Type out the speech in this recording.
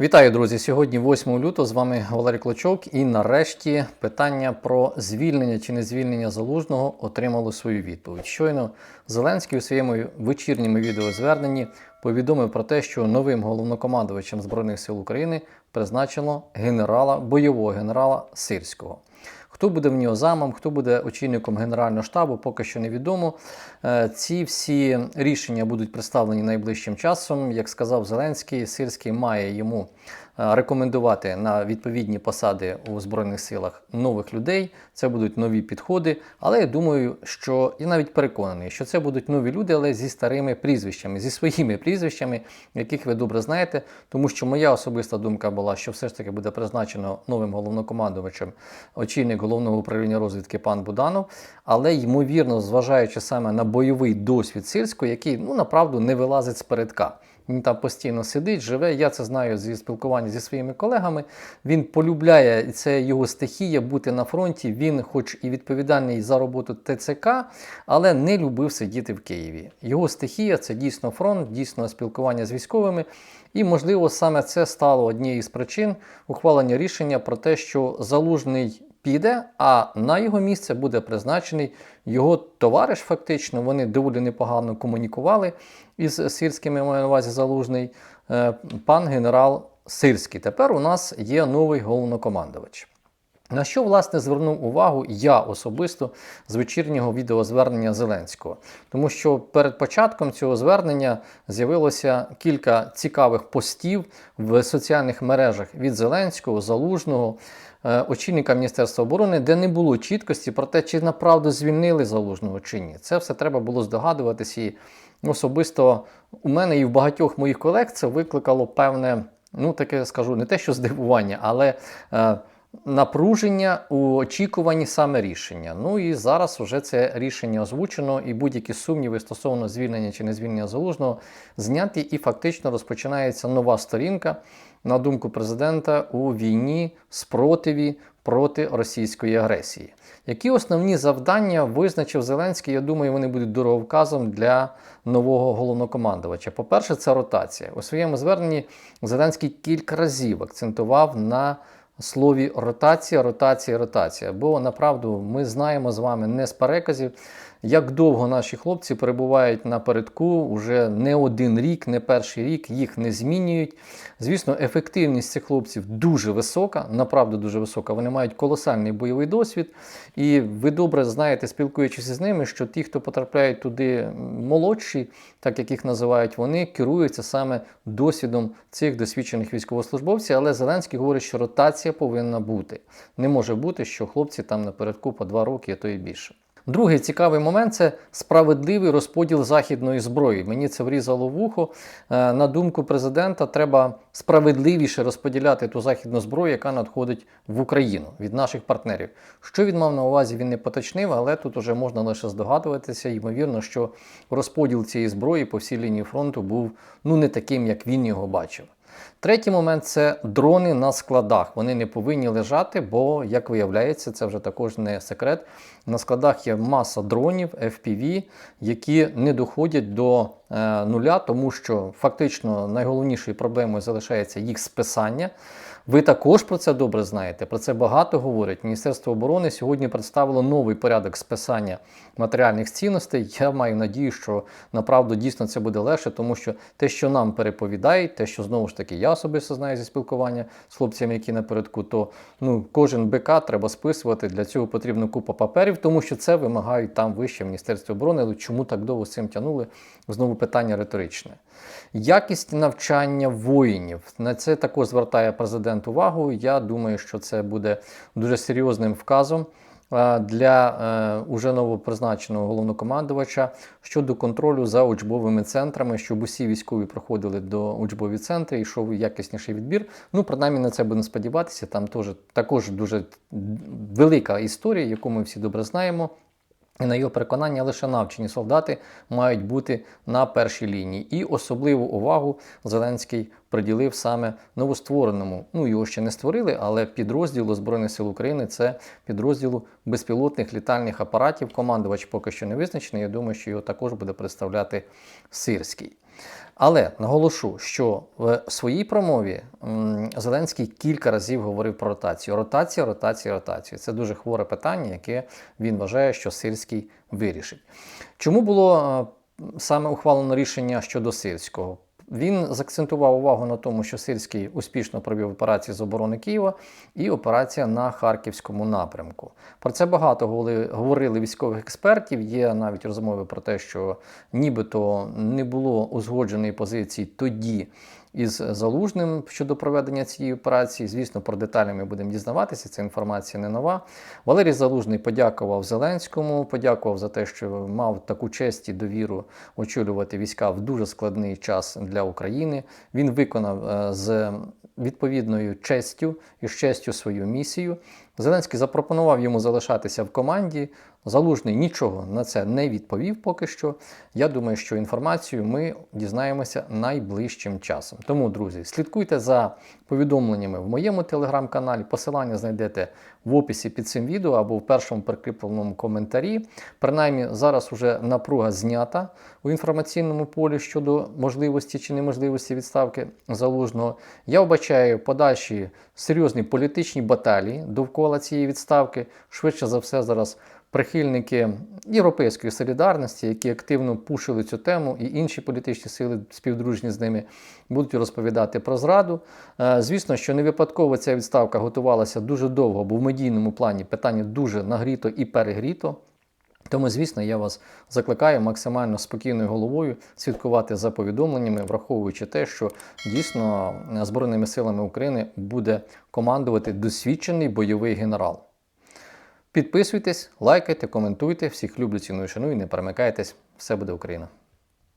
Вітаю, друзі! Сьогодні 8 лютого з вами Валерій Клочок. І нарешті питання про звільнення чи не звільнення залужного отримало свою відповідь. Щойно Зеленський у своєму вечірньому відеозверненні повідомив про те, що новим головнокомандувачем Збройних сил України призначено генерала, бойового генерала Сирського. Хто буде в нього замом, хто буде очільником Генерального штабу, поки що невідомо. Е, Ці всі рішення будуть представлені найближчим часом. Як сказав Зеленський, Сирський має йому рекомендувати на відповідні посади у Збройних силах нових людей. Це будуть нові підходи. Але я думаю, що я навіть переконаний, що це будуть нові люди, але зі старими прізвищами, зі своїми прізвищами, яких ви добре знаєте. Тому що моя особиста думка була, що все ж таки буде призначено новим головнокомандувачем очільник головного управління розвідки пан Буданов. Але ймовірно, зважаючи саме на бойовий досвід сільського, який ну направду не вилазить з передка. Він там постійно сидить, живе. Я це знаю зі спілкування зі своїми колегами. Він полюбляє це його стихія бути на фронті. Він, хоч і відповідальний за роботу ТЦК, але не любив сидіти в Києві. Його стихія це дійсно фронт, дійсно спілкування з військовими. І, можливо, саме це стало однією з причин ухвалення рішення про те, що залужний піде, а на його місце буде призначений його товариш. Фактично, вони доволі непогано комунікували із сирським, я маю на увазі залужний, е, пан генерал Сирський. Тепер у нас є новий головнокомандувач. На що, власне, звернув увагу я особисто з вечірнього відеозвернення Зеленського, тому що перед початком цього звернення з'явилося кілька цікавих постів в соціальних мережах від Зеленського, Залужного, е, очільника Міністерства оборони, де не було чіткості про те, чи направду звільнили залужного чи ні. Це все треба було здогадуватися. І особисто у мене і в багатьох моїх колег це викликало певне, ну таке скажу, не те, що здивування, але. Напруження у очікуванні саме рішення. Ну і зараз вже це рішення озвучено, і будь-які сумніви стосовно звільнення чи не звільнення залужного зняті, і фактично розпочинається нова сторінка, на думку президента, у війні спротиві проти російської агресії. Які основні завдання визначив Зеленський? Я думаю, вони будуть дороговказом для нового головнокомандувача. По-перше, це ротація. У своєму зверненні Зеленський кілька разів акцентував на слові ротація, ротація, ротація. Бо направду ми знаємо з вами не з переказів, як довго наші хлопці перебувають напередку вже не один рік, не перший рік, їх не змінюють. Звісно, ефективність цих хлопців дуже висока, направду дуже висока. Вони мають колосальний бойовий досвід. І ви добре знаєте, спілкуючись з ними, що ті, хто потрапляють туди молодші, так як їх називають, вони керуються саме досвідом цих досвідчених військовослужбовців. Але Зеленський говорить, що ротація повинна бути. Не може бути, що хлопці там напередку по два роки, а то і більше. Другий цікавий момент це справедливий розподіл західної зброї. Мені це врізало в ухо. Е, на думку президента, треба справедливіше розподіляти ту західну зброю, яка надходить в Україну від наших партнерів. Що він мав на увазі, він не поточнив, але тут уже можна лише здогадуватися. Ймовірно, що розподіл цієї зброї по всій лінії фронту був ну не таким, як він його бачив. Третій момент це дрони на складах. Вони не повинні лежати, бо, як виявляється, це вже також не секрет. На складах є маса дронів FPV, які не доходять до е, нуля, тому що фактично найголовнішою проблемою залишається їх списання. Ви також про це добре знаєте. Про це багато говорять. Міністерство оборони сьогодні представило новий порядок списання матеріальних цінностей. Я маю надію, що направду дійсно це буде легше, тому що те, що нам переповідають, те, що знову ж таки я особисто знаю зі спілкування з хлопцями, які напередку, то ну кожен БК треба списувати. Для цього потрібно купа паперів, тому що це вимагають там вище в Міністерстві оборони. Але чому так довго з цим тягнули? Знову питання риторичне. Якість навчання воїнів на це також звертає президент увагу. Я думаю, що це буде дуже серйозним вказом для е, уже новопризначеного головнокомандувача щодо контролю за учбовими центрами, щоб усі військові проходили до учбові центри, йшов якісніший відбір. Ну, принаймні на це будемо сподіватися. Там теж також дуже велика історія, яку ми всі добре знаємо. І на його переконання, лише навчені солдати мають бути на першій лінії. І особливу увагу Зеленський приділив саме новоствореному. Ну його ще не створили, але підрозділу Збройних сил України це підрозділу безпілотних літальних апаратів. Командувач поки що не визначений. Я думаю, що його також буде представляти Сирський. Але наголошу, що в своїй промові Зеленський кілька разів говорив про ротацію. Ротація, ротація, ротація. Це дуже хворе питання, яке він вважає, що Сирський вирішить. Чому було е, саме ухвалено рішення щодо Сирського? Він заакцентував увагу на тому, що Сирський успішно провів операції з оборони Києва і операція на Харківському напрямку. Про це багато говорили військових експертів. Є навіть розмови про те, що нібито не було узгодженої позиції тоді із Залужним щодо проведення цієї операції. Звісно, про деталі ми будемо дізнаватися. Ця інформація не нова. Валерій Залужний подякував Зеленському, подякував за те, що мав таку честь і довіру очолювати війська в дуже складний час для України. Він виконав е, з відповідною честю і з честю свою місію. Зеленський запропонував йому залишатися в команді. Залужний нічого на це не відповів поки що. Я думаю, що інформацію ми дізнаємося найближчим часом. Тому, друзі, слідкуйте за повідомленнями в моєму телеграм-каналі. Посилання знайдете в описі під цим відео або в першому прикріпленому коментарі. Принаймні, зараз уже напруга знята у інформаційному полі щодо можливості чи неможливості відставки залужного. Я вбачаю подальші серйозні політичні баталії довкола цієї відставки. Швидше за все, зараз прихильники європейської солідарності, які активно пушили цю тему, і інші політичні сили, співдружні з ними, будуть розповідати про зраду. Е, Звісно, що не випадково ця відставка готувалася дуже довго, бо в медійному плані питання дуже нагріто і перегріто. Тому, звісно, я вас закликаю максимально спокійною головою слідкувати за повідомленнями, враховуючи те, що дійсно Збройними силами України буде командувати досвідчений бойовий генерал. Підписуйтесь, лайкайте, коментуйте. Всіх люблю, ціную, шаную, не перемикайтесь. Все буде Україна!